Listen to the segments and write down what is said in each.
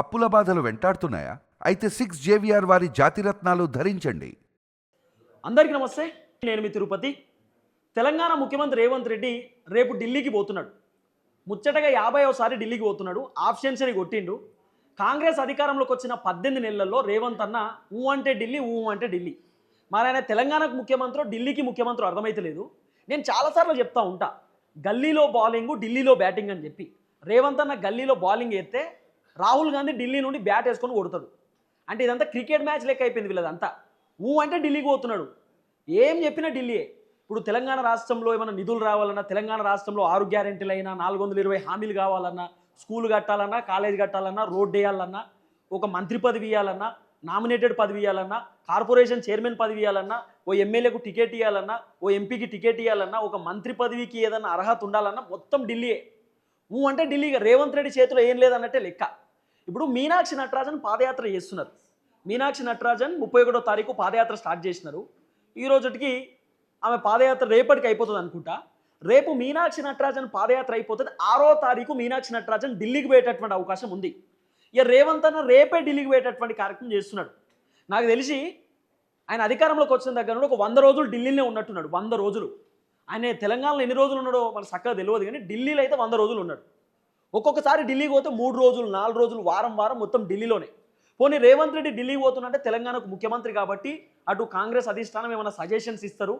అప్పుల బాధలు వెంటాడుతున్నాయా? అయితే సిక్స్ జేవిఆర్ వారి జాతిరత్నాలు ధరించండి. అందరికీ నమస్తే నేను మీ తిరుపతి. తెలంగాణ ముఖ్యమంత్రి రేవంత్ రెడ్డి రేపు ఢిల్లీకి పోతున్నాడు. ముచ్చటగా యాభైవసారి ఢిల్లీకి పోతున్నాడు హాఫ్ సెంచరీ కొట్టిండు. కాంగ్రెస్ అధికారంలోకి వచ్చిన పద్దెనిమిది నెలల్లో రేవంత్ అన్న ఊ అంటే ఢిల్లీ ఊ అంటే ఢిల్లీ. మరి ఆయన తెలంగాణకు ముఖ్యమంత్రి ఢిల్లీకి ముఖ్యమంత్రి అర్థమైతే లేదు. నేను చాలాసార్లు చెప్తా ఉంటా గల్లీలో బౌలింగ్ ఢిల్లీలో బ్యాటింగ్ అని చెప్పి. రేవంత్ అన్న గల్లీలో బౌలింగ్ వేస్తే రాహుల్ గాంధీ ఢిల్లీ నుండి బ్యాట్ వేసుకొని కొడతాడు. అంటే ఇదంతా క్రికెట్ మ్యాచ్ లెక్క అయిపోయింది వీళ్ళదంతా ఊ అంటే ఢిల్లీకి పోతున్నాడు. ఏం చెప్పినా ఢిల్లీయే. ఇప్పుడు తెలంగాణ రాష్ట్రంలో ఏమైనా నిధులు రావాలన్నా తెలంగాణ రాష్ట్రంలో ఆరు గ్యారెంటీలు అయినా నాలుగు వందల ఇరవై హామీలు కావాలన్నా స్కూల్ కట్టాలన్నా కాలేజ్ కట్టాలన్నా రోడ్ వేయాలన్నా ఒక మంత్రి పదవి ఇవ్వాలన్నా నామినేటెడ్ పదవి ఇవ్వాలన్నా కార్పొరేషన్ చైర్మన్ పదవి ఇవ్వాలన్నా ఓ ఎమ్మెల్యేకు టికెట్ ఇవ్వాలన్నా ఓ ఎంపీకి టికెట్ ఇవ్వాలన్నా ఒక మంత్రి పదవికి ఏదన్నా అర్హత ఉండాలన్నా మొత్తం ఢిల్లీయే. ఊ అంటే ఢిల్లీగా రేవంత్ రెడ్డి చేతిలో ఏం లేదన్నట్టే లెక్క. ఇప్పుడు మీనాక్షి నటరాజన్ పాదయాత్ర చేస్తున్నారు. మీనాక్షి నటరాజన్ ముప్పై ఒకటో తారీఖు పాదయాత్ర స్టార్ట్ చేసినారు. ఈ రోజుకి ఆమె పాదయాత్ర రేపటికి అయిపోతుంది అనుకుంటా. రేపు మీనాక్షి నటరాజన్ పాదయాత్ర అయిపోతుంది. ఆరో తారీఖు మీనాక్షి నటరాజన్ ఢిల్లీకి పోయేటటువంటి అవకాశం ఉంది. ఇక రేవంత్ అన్న రేపే ఢిల్లీకి పోయేటటువంటి కార్యక్రమం చేస్తున్నాడు. నాకు తెలిసి ఆయన అధికారంలోకి వచ్చిన దగ్గర నుండి ఒక వంద రోజులు ఢిల్లీలోనే ఉన్నట్టున్నాడు. వంద రోజులు. ఆయన తెలంగాణలో ఎన్ని రోజులు ఉన్నాడో మనకు చక్కగా తెలియదు కానీ ఢిల్లీలో అయితే వంద రోజులు ఉన్నాడు. ఒక్కొక్కసారి ఢిల్లీకి పోతే మూడు రోజులు నాలుగు రోజులు వారం వారం మొత్తం ఢిల్లీలోనే. పోనీ రేవంత్ రెడ్డి ఢిల్లీకి పోతున్నంటే తెలంగాణకు ముఖ్యమంత్రి కాబట్టి అటు కాంగ్రెస్ అధిష్టానం ఏమైనా సజెషన్స్ ఇస్తారు?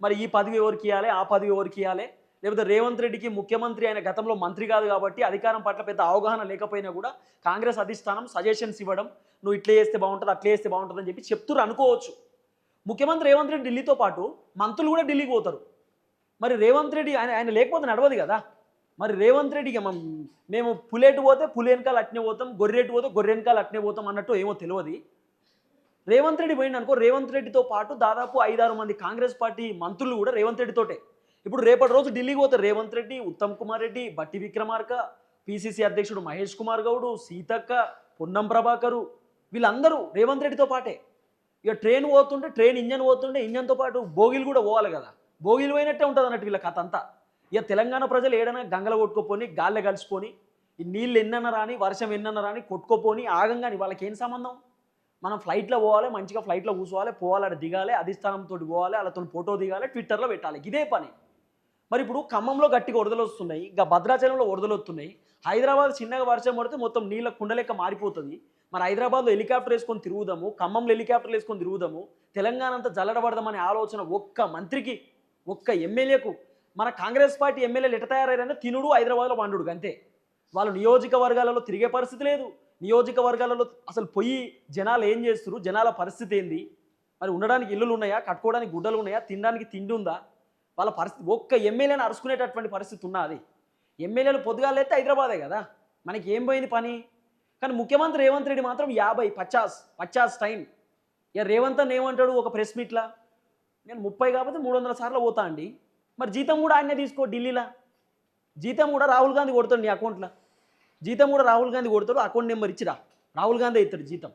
మరి ఈ పదవి ఎవరికి ఇవ్వాలి ఆ పదవి ఎవరికి ఇవ్వాలి లేకపోతే రేవంత్ రెడ్డికి ముఖ్యమంత్రి ఆయన గతంలో మంత్రి కాదు కాబట్టి అధికారం పట్ల పెద్ద అవగాహన లేకపోయినా కూడా కాంగ్రెస్ అధిష్టానం సజెషన్స్ ఇవ్వడం నువ్వు ఇట్లా చేస్తే బాగుంటుంది అట్లే చేస్తే బాగుంటుంది అని చెప్పి చెప్తురు అనుకోవచ్చు. ముఖ్యమంత్రి రేవంత్ రెడ్డి ఢిల్లీతో పాటు మంత్రులు కూడా ఢిల్లీకి పోతారు. మరి రేవంత్ రెడ్డి ఆయన ఆయన లేకపోతే నడవదు కదా? మరి రేవంత్ రెడ్డికి మనం మేము పులేటు పోతే పులేనకాలు అట్నే పోతాం గొర్రెటు పోతే గొర్రెనకాలు అట్నే పోతాం అన్నట్టు ఏమో తెలియదు. రేవంత్ రెడ్డి పోయింది అనుకో రేవంత్ రెడ్డితో పాటు దాదాపు ఐదారు మంది కాంగ్రెస్ పార్టీ మంత్రులు కూడా రేవంత్ రెడ్డితోటే ఇప్పుడు రేపటి రోజు ఢిల్లీకి పోతే రేవంత్ రెడ్డి ఉత్తమ్ కుమార్ రెడ్డి బట్టి విక్రమార్క పిసిసి అధ్యక్షుడు మహేష్ కుమార్ గౌడు సీతక్క పొన్నం ప్రభాకరు వీళ్ళందరూ రేవంత్ రెడ్డితో పాటే. ఇక ట్రైన్ పోతుంటే ట్రైన్ ఇంజన్ పోతుంటే ఇంజన్తో పాటు బోగిలు కూడా పోవాలి కదా. బోగిలు పోయినట్టే ఉంటుంది అన్నట్టు వీళ్ళ కథ అంతా. ఇక తెలంగాణ ప్రజలు ఏడైనా గంగల కొట్టుకోపోని గాల్లె కలిసిపోని నీళ్ళు ఎన్నన్న రాని వర్షం ఎన్నన్న రాని కొట్టుకోపోని ఆగంగాని వాళ్ళకి ఏం సంబంధం? మనం ఫ్లైట్లో పోవాలి మంచిగా ఫ్లైట్లో కూర్చోవాలి పోవాలి అక్కడ దిగాలి అధిష్టానంతో పోవాలి వాళ్ళతో ఫోటో దిగాలి ట్విట్టర్లో పెట్టాలి. ఇదే పని. మరి ఇప్పుడు ఖమ్మంలో గట్టిగా వరదలు వస్తున్నాయి ఇంకా భద్రాచలంలో వరదలు వస్తున్నాయి హైదరాబాద్ చిన్నగా వర్షం పడితే మొత్తం నీళ్ళ కుండలెక్క మారిపోతుంది. మరి హైదరాబాద్లో హెలికాప్టర్ వేసుకొని తిరుగుదాము ఖమ్మంలో హెలికాప్టర్లు వేసుకొని తిరుగుదాము తెలంగాణ అంతా జల్లడబడదామనే ఆలోచన ఒక్క మంత్రికి ఒక్క ఎమ్మెల్యేకు మన కాంగ్రెస్ పార్టీ ఎమ్మెల్యేలు ఎట తయారయ్యారంటే తినుడు హైదరాబాద్లో వండుడు అంతే. వాళ్ళు నియోజకవర్గాలలో తిరిగే పరిస్థితి లేదు. నియోజకవర్గాలలో అసలు పోయి జనాలు ఏం చేస్తున్నారు జనాల పరిస్థితి ఏంది? మరి ఉండడానికి ఇల్లులు ఉన్నాయా? కట్టుకోవడానికి గుడ్డలు ఉన్నాయా? తినడానికి తిండి ఉందా? వాళ్ళ పరిస్థితి ఒక్క ఎమ్మెల్యేని అరుచుకునేటటువంటి పరిస్థితి ఉన్నది ఎమ్మెల్యేలు పొద్దుగాలైతే హైదరాబాదే కదా. మనకి ఏం పోయింది పని? కానీ ముఖ్యమంత్రి రేవంత్ రెడ్డి మాత్రం యాభై పచాస్ పచాస్ టైం. ఇక రేవంత్ అని ఏమంటాడు ఒక ప్రెస్ మీట్లా? నేను ముప్పై కాకపోతే మూడు వందల సార్లు పోతా అండి. మరి జీతం కూడా ఆయనే తీసుకో ఢిల్లీలో? జీతం కూడా రాహుల్ గాంధీ కొడతాడు నీ అకౌంట్లో జీతం కూడా రాహుల్ గాంధీ కొడతాడు అకౌంట్ నెంబర్ ఇచ్చిరా. రాహుల్ గాంధీ ఇస్తాడు జీతం.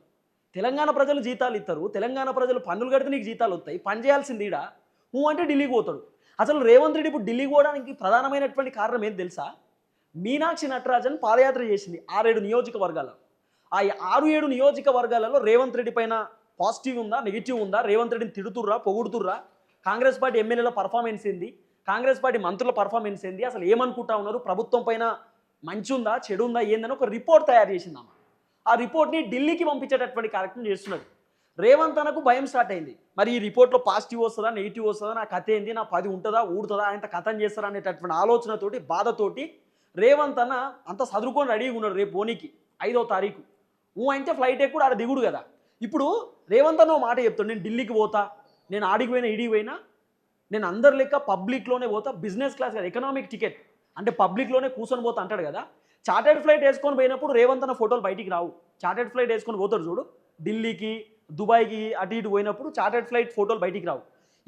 తెలంగాణ ప్రజలు జీతాలు ఇస్తారు తెలంగాణ ప్రజలు పన్నులు కడితే నీకు జీతాలు వస్తాయి పని చేయాల్సింది ఈడ. నువ్వు అంటే ఢిల్లీకి పోతాడు. అసలు రేవంత్ రెడ్డి ఇప్పుడు ఢిల్లీకి పోవడానికి ప్రధానమైనటువంటి కారణం ఏంటి తెలుసా? మీనాక్షి నటరాజన్ పాదయాత్ర చేసింది ఆరేడు నియోజకవర్గాల్లో ఆ ఆరు ఏడు నియోజకవర్గాలలో రేవంత్ రెడ్డి పైన పాజిటివ్ ఉందా నెగిటివ్ ఉందా? రేవంత్ రెడ్డిని తిడుతుర్రా పొగుడుతుర్రా? కాంగ్రెస్ పార్టీ ఎమ్మెల్యేల పర్ఫార్మెన్స్ ఏంది? కాంగ్రెస్ పార్టీ మంత్రుల పర్ఫార్మెన్స్ ఏంది? అసలు ఏమనుకుంటా ఉన్నారు? ప్రభుత్వం పైన మంచి ఉందా చెడు ఉందా ఏందని ఒక రిపోర్ట్ తయారు చేసింది ఆ రిపోర్ట్ని ఢిల్లీకి పంపించేటటువంటి కార్యక్రమం చేస్తున్నాడు రేవంత్ అనకు భయం స్టార్ట్ అయింది. మరి ఈ రిపోర్ట్లో పాజిటివ్ వస్తుందా? నెగిటివ్ వస్తుందా? నా కథ ఏంది? నా పది ఉంటుందా? ఊడుతుందా? ఆయన కథం చేస్తారా? అనేటటువంటి ఆలోచనతోటి బాధతోటి రేవంత్ అన్న అంత చదువుకొని రెడీగా ఉన్నాడు రేపు పోనీకి ఐదో తారీఖు. ఊ అంటే ఫ్లైట్ ఎక్కువ ఆడ దిగుడు కదా. ఇప్పుడు రేవంత్ అన్న మాట చెప్తాడు. నేను ఢిల్లీకి పోతా నేను ఆడికి పోయినా ఇడికి పోయినా నేను అందరు లెక్క పబ్లిక్లోనే పోతా బిజినెస్ క్లాస్ కదా ఎకనామిక్ టికెట్. అంటే పబ్లిక్లోనే కూర్చొని పోతా అంటాడు కదా. చార్టెడ్ ఫ్లైట్ వేసుకొని పోయినప్పుడు రేవంత్ అన్న ఫోటోలు బయటికి రావు. చార్టెడ్ ఫ్లైట్ వేసుకొని పోతాడు చూడు ఢిల్లీకి దుబాయ్కి అటు ఇటు పోయినప్పుడు చార్టెడ్ ఫ్లైట్ ఫోటోలు బయటికి రావు.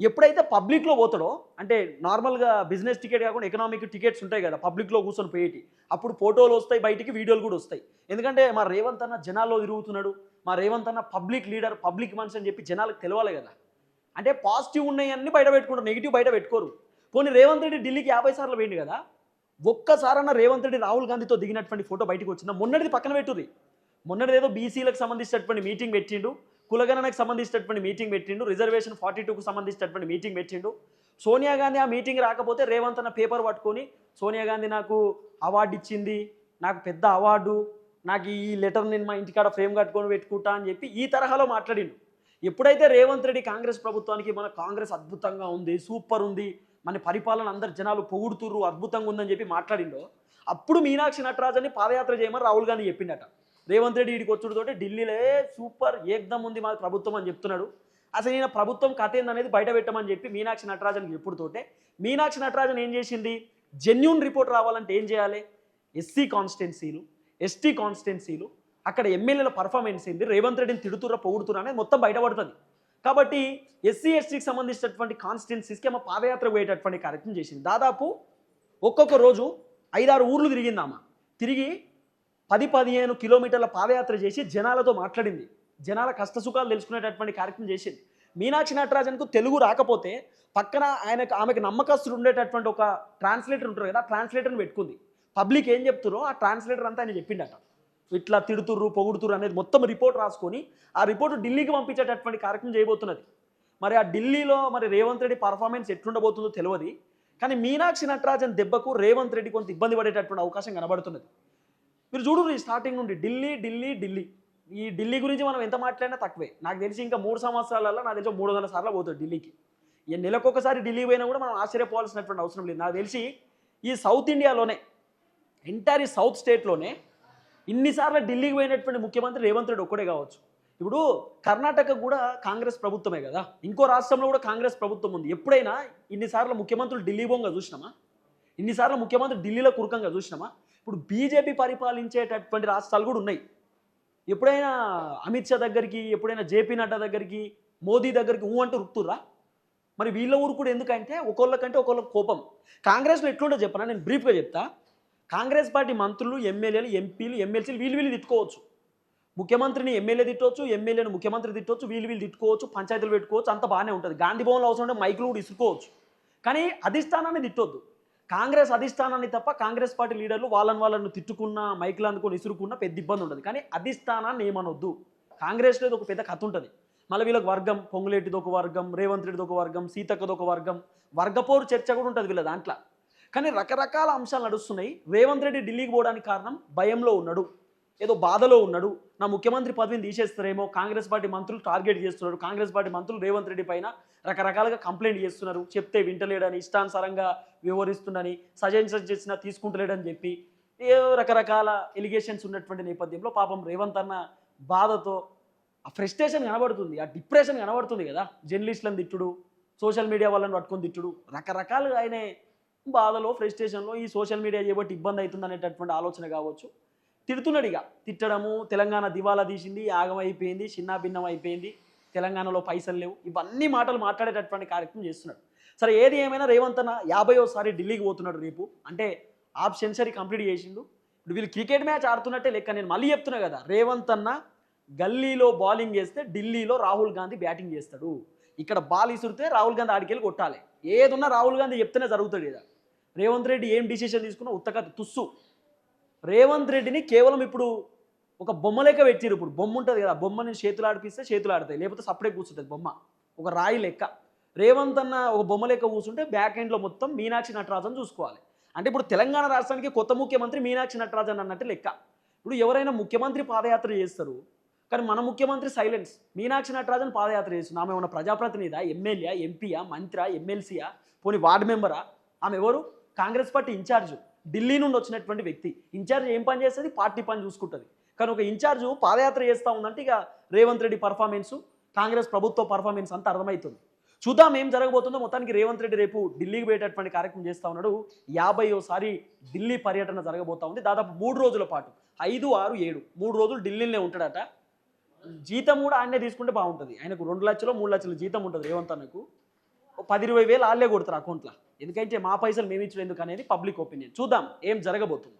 ఎప్పుడైతే పబ్లిక్లో పోతాడో అంటే నార్మల్గా బిజినెస్ టికెట్ కాకుండా ఎకనామిక్ టికెట్స్ ఉంటాయి కదా పబ్లిక్లో కూర్చొని పోయేటి అప్పుడు ఫోటోలు వస్తాయి బయటికి వీడియోలు కూడా వస్తాయి. ఎందుకంటే మా రేవంత్ అన్న జనాల్లో తిరుగుతున్నాడు మా రేవంత్ అన్న పబ్లిక్ లీడర్ పబ్లిక్ మనిషి అని చెప్పి జనాలకు తెలవాలి కదా. అంటే పాజిటివ్ ఉన్నాయన్నీ బయట పెట్టుకుంటారు నెగిటివ్ బయట పెట్టుకోరు. పోనీ రేవంత్ రెడ్డి ఢిల్లీకి యాభై సార్లు పోయింది కదా ఒక్కసారన్న రేవంత్ రెడ్డి రాహుల్ గాంధీతో దిగినటువంటి ఫోటో బయటకు వచ్చిందా? మొన్నటిది పక్కన పెట్టురు మొన్నటి ఏదో బీసీలకు సంబంధించినటువంటి మీటింగ్ పెట్టిండు కులగణనకు సంబంధించినటువంటి మీటింగ్ పెట్టిండు రిజర్వేషన్ ఫార్టీ టూకు సంబంధించినటువంటి మీటింగ్ పెట్టిండు. సోనియా గాంధీ ఆ మీటింగ్ రాకపోతే రేవంత్ అన్న పేపర్ పట్టుకొని సోనియా గాంధీ నాకు అవార్డు ఇచ్చింది నాకు పెద్ద అవార్డు నాకు ఈ లెటర్ నేను మా ఇంటికాడ ఫ్రేమ్ కట్టుకొని పెట్టుకుంటా అని చెప్పి ఈ తరహాలో మాట్లాడిండు. ఎప్పుడైతే రేవంత్ రెడ్డి కాంగ్రెస్ ప్రభుత్వానికి మన కాంగ్రెస్ అద్భుతంగా ఉంది సూపర్ ఉంది మన పరిపాలన అందరు జనాలు పొగుడుతుర్రు అద్భుతంగా ఉందని చెప్పి మాట్లాడిండో అప్పుడు మీనాక్షి నటరాజని పాదయాత్ర చేయమని రాహుల్ గాంధీ చెప్పిండట. రేవంత్ రెడ్డి ఇడికి వచ్చుడుతోటి ఢిల్లీలో సూపర్ ఏకదం ఉంది మా ప్రభుత్వం అని చెప్తున్నాడు. అసలు ఈయన ప్రభుత్వం కథ ఏందనేది బయట పెట్టమని చెప్పి మీనాక్షి నటరాజన్కి ఎప్పుడుతోటే మీనాక్షి నటరాజన్ ఏం చేసింది? జెన్యున్ రిపోర్ట్ రావాలంటే ఏం చేయాలి? ఎస్సీ కాన్స్టిట్యున్సీలు ఎస్టీ కాన్స్టిట్యున్సీలు అక్కడ ఎమ్మెల్యేల పర్ఫార్మెన్స్ ఏంది? రేవంత్ రెడ్డిని తిడుతురా పొగుడుతురా అనేది మొత్తం బయటపడుతుంది. కాబట్టి ఎస్సీ ఎస్టీకి సంబంధించినటువంటి కాన్స్టిట్యున్సీస్కి ఆమె పాదయాత్ర పోయేటటువంటి కార్యక్రమం చేసింది. దాదాపు ఒక్కొక్క రోజు ఐదారు ఊర్లు తిరిగిందామా. తిరిగి పది పదిహేను కిలోమీటర్ల పాదయాత్ర చేసి జనాలతో మాట్లాడింది. జనాల కష్టసుఖాలు తెలుసుకునేటటువంటి కార్యక్రమం చేసింది. మీనాక్షి నటరాజన్కు తెలుగు రాకపోతే పక్కన ఆయనకు ఆమెకు నమ్మకస్తుడు ఉండేటటువంటి ఒక ట్రాన్స్లేటర్ ఉంటారు కదా ట్రాన్స్లేటర్ని పెట్టుకుంది. పబ్లిక్ ఏం చెప్తురో ఆ ట్రాన్స్లేటర్ అంతా ఆయన చెప్పిండట. ఇట్లా తిడుతుర్రు పొగుడుతుర్రు అనేది మొత్తం రిపోర్ట్ రాసుకొని ఆ రిపోర్ట్ ఢిల్లీకి పంపించేటటువంటి కార్యక్రమం చేయబోతున్నది. మరి ఆ ఢిల్లీలో మరి రేవంత్ రెడ్డి పర్ఫార్మెన్స్ ఎట్లుండబోతుందో తెలియదు. కానీ మీనాక్షి నటరాజన్ దెబ్బకు రేవంత్ రెడ్డి కొంత ఇబ్బంది పడేటటువంటి అవకాశం కనబడుతున్నది. మీరు చూడరు ఈ స్టార్టింగ్ నుండి. ఢిల్లీ ఢిల్లీ ఢిల్లీ. ఈ ఢిల్లీ గురించి మనం ఎంత మాట్లాడినా తక్కువే. నాకు తెలిసి ఇంకా మూడు సంవత్సరాలలో నాకు తెలిసి మూడు వందల సార్లు పోతుంది ఢిల్లీకి. ఈ నెలకొకసారి ఢిల్లీ పోయినా కూడా మనం ఆశ్చర్యపోవాల్సినటువంటి అవసరం లేదు. నాకు తెలిసి ఈ సౌత్ ఇండియాలోనే ఎంటైర్ ఈ సౌత్ స్టేట్లోనే ఇన్నిసార్లు ఢిల్లీకి పోయినటువంటి ముఖ్యమంత్రి రేవంత్ రెడ్డి ఒక్కడే కావచ్చు. ఇప్పుడు కర్ణాటక కూడా కాంగ్రెస్ ప్రభుత్వమే కదా. ఇంకో రాష్ట్రంలో కూడా కాంగ్రెస్ ప్రభుత్వం ఉంది. ఎప్పుడైనా ఇన్నిసార్లు ముఖ్యమంత్రులు ఢిల్లీ బొంగ చూసినామా? ఇన్నిసార్లు ముఖ్యమంత్రి ఢిల్లీలో కురకంగా చూసినామా? ఇప్పుడు బీజేపీ పరిపాలించేటటువంటి రాష్ట్రాలు కూడా ఉన్నాయి. ఎప్పుడైనా అమిత్ షా దగ్గరికి ఎప్పుడైనా జేపీ నడ్డా దగ్గరికి మోదీ దగ్గరికి ఊ అంటూ రుక్తుర్రా? మరి వీళ్ళ ఊరు కూడా ఎందుకంటే ఒకళ్ళకంటే ఒకళ్ళ కోపం. కాంగ్రెస్లో ఎట్లుంటో చెప్పనా? నేను బ్రీఫ్గా చెప్తా. కాంగ్రెస్ పార్టీ మంత్రులు ఎమ్మెల్యేలు ఎంపీలు ఎమ్మెల్సీలు వీళ్ళు వీళ్ళు తిట్టుకోవచ్చు. ముఖ్యమంత్రిని ఎమ్మెల్యే తిట్టవచ్చు ఎమ్మెల్యేని ముఖ్యమంత్రి తిట్టవచ్చు వీళ్ళు వీళ్ళు తిట్టుకోవచ్చు పంచాయతీలు పెట్టుకోవచ్చు అంత బాగానే ఉంటుంది. గాంధీ భవన్లో అవసరం ఉంటే మైకులు కూడా ఇసుకోవచ్చు కానీ అధిష్టానాన్ని తిట్టొద్దు. కాంగ్రెస్ అధిష్టానాన్ని తప్ప కాంగ్రెస్ పార్టీ లీడర్లు వాళ్ళని వాళ్ళని తిట్టుకున్న మైకులు అందుకొని ఇసురుకున్న పెద్ద ఇబ్బంది ఉండదు. కానీ అధిష్టానాన్ని ఏమనొద్దు. కాంగ్రెస్లో ఇది ఒక పెద్ద కథ ఉంటుంది. మళ్ళీ వీళ్ళకి వర్గం పొంగులేటిది ఒక వర్గం రేవంత్ రెడ్డిది ఒక వర్గం సీతక్కది ఒక వర్గం వర్గపోరు చర్చ కూడా ఉంటుంది వీళ్ళ దాంట్లో. కానీ రకరకాల అంశాలు నడుస్తున్నాయి. రేవంత్ రెడ్డి ఢిల్లీకి పోవడానికి కారణం భయంలో ఉన్నాడు. ఏదో బాధలో ఉన్నాడు. నా ముఖ్యమంత్రి పదవిని తీసేస్తారేమో కాంగ్రెస్ పార్టీ మంత్రులు టార్గెట్ చేస్తున్నారు. కాంగ్రెస్ పార్టీ మంత్రులు రేవంత్ రెడ్డి పైన రకరకాలుగా కంప్లైంట్ చేస్తున్నారు. చెప్తే వింటలేడని ఇష్టానుసారంగా వ్యవహరిస్తుండని సజెషన్స్ చేసినా తీసుకుంటలేడని చెప్పి ఏవో రకరకాల ఎలిగేషన్స్ ఉన్నటువంటి నేపథ్యంలో పాపం రేవంత్ అన్న బాధతో ఆ ఫ్రస్ట్రేషన్ కనబడుతుంది. ఆ డిప్రెషన్ కనబడుతుంది కదా. జర్నలిస్టులను తిట్టుడు సోషల్ మీడియా వాళ్ళని పట్టుకొని తిట్టుడు. రకరకాలుగా ఆయనే బాధలో ఫ్రస్ట్రేషన్లో ఈ సోషల్ మీడియా చేయబట్టి ఇబ్బంది అవుతుంది అనేటటువంటి ఆలోచన కావచ్చు. తిడుతున్నాడు ఇక. తిట్టడము తెలంగాణ దివాలా తీసింది ఆగం అయిపోయింది చిన్న భిన్నం అయిపోయింది తెలంగాణలో పైసలు లేవు. ఇవన్నీ మాటలు మాట్లాడేటటువంటి కార్యక్రమం చేస్తున్నాడు. సరే ఏది ఏమైనా రేవంత్ అన్న యాభైోసారి ఢిల్లీకి పోతున్నాడు రేపు. అంటే హాఫ్ సెంచరీ కంప్లీట్ చేసిండు. ఇప్పుడు వీళ్ళు క్రికెట్ మ్యాచ్ ఆడుతున్నట్టే లెక్క. నేను మళ్ళీ చెప్తున్నా కదా రేవంత్ అన్న గల్లీలో బౌలింగ్ చేస్తే ఢిల్లీలో రాహుల్ గాంధీ బ్యాటింగ్ చేస్తాడు. ఇక్కడ బాల్ ఇసురితే రాహుల్ గాంధీ ఆడికెళ్ళి కొట్టాలి. ఏదున్నా రాహుల్ గాంధీ చెప్తేనే జరుగుతుంది కదా రేవంత్ రెడ్డి ఏం డిసిషన్ తీసుకున్నా ఉత్తక తుస్సు. రేవంత్ రెడ్డిని కేవలం ఇప్పుడు ఒక బొమ్మ లెక్క పెట్టిరు ఇప్పుడు. బొమ్మ ఉంటుంది కదా బొమ్మని చేతులు ఆడిపిస్తే చేతులు ఆడతాయి లేకపోతే సపరేట్ కూర్చుంటుంది బొమ్మ ఒక రాయి లెక్క. రేవంత్ అన్న ఒక బొమ్మ లెక్క కూర్చుంటే బ్యాక్ ఎండ్లో మొత్తం మీనాక్షి నటరాజన్ చూసుకోవాలి. అంటే ఇప్పుడు తెలంగాణ రాష్ట్రానికి కొత్త ముఖ్యమంత్రి మీనాక్షి నటరాజన్ అన్నట్టు లెక్క. ఇప్పుడు ఎవరైనా ముఖ్యమంత్రి పాదయాత్ర చేస్తారు కానీ మన ముఖ్యమంత్రి సైలెన్స్ మీనాక్షి నటరాజన్ పాదయాత్ర చేస్తుంది ఆమె ఉన్న ప్రజాప్రతినిధి ఎమ్మెల్యే ఎంపీయా మంత్రి ఎమ్మెల్సీయా? పోనీ వార్డు మెంబరా? ఆమె ఎవరు? కాంగ్రెస్ పార్టీ ఇన్ఛార్జ్ ఢిల్లీ నుండి వచ్చినటువంటి వ్యక్తి. ఇన్ఛార్జ్ ఏం పని చేస్తుంది? పార్టీ పని చూసుకుంటుంది. కానీ ఒక ఇన్ఛార్జ్ పాదయాత్ర చేస్తూ ఉందంటే ఇక రేవంత్ రెడ్డి పర్ఫార్మెన్స్ కాంగ్రెస్ ప్రభుత్వ పర్ఫార్మెన్స్ అంతా అర్థమవుతుంది. చూద్దాం ఏం జరగబోతుందో. మొత్తానికి రేవంత్ రెడ్డి రేపు ఢిల్లీకి పోయేటటువంటి కార్యక్రమం చేస్తా ఉన్నాడు. యాభైయోసారి ఢిల్లీ పర్యటన జరగబోతా ఉంది. దాదాపు మూడు రోజుల పాటు. ఐదు ఆరు ఏడు మూడు రోజులు ఢిల్లీలోనే ఉంటాడట. జీతం కూడా ఆయనే తీసుకుంటే బాగుంటుంది. ఆయనకు రెండు లక్షలు మూడు లక్షలు జీతం ఉంటుంది రేవంత్ అన్నకు. పది ఇరవై వేలు వాళ్ళే కొడతారు అకౌంట్లో. ఎందుకంటే మా పైసలు మేము ఇచ్చడం ఎందుకు అనేది పబ్లిక్ ఒపీనియన్. చూద్దాం ఏం జరగబోతుంది.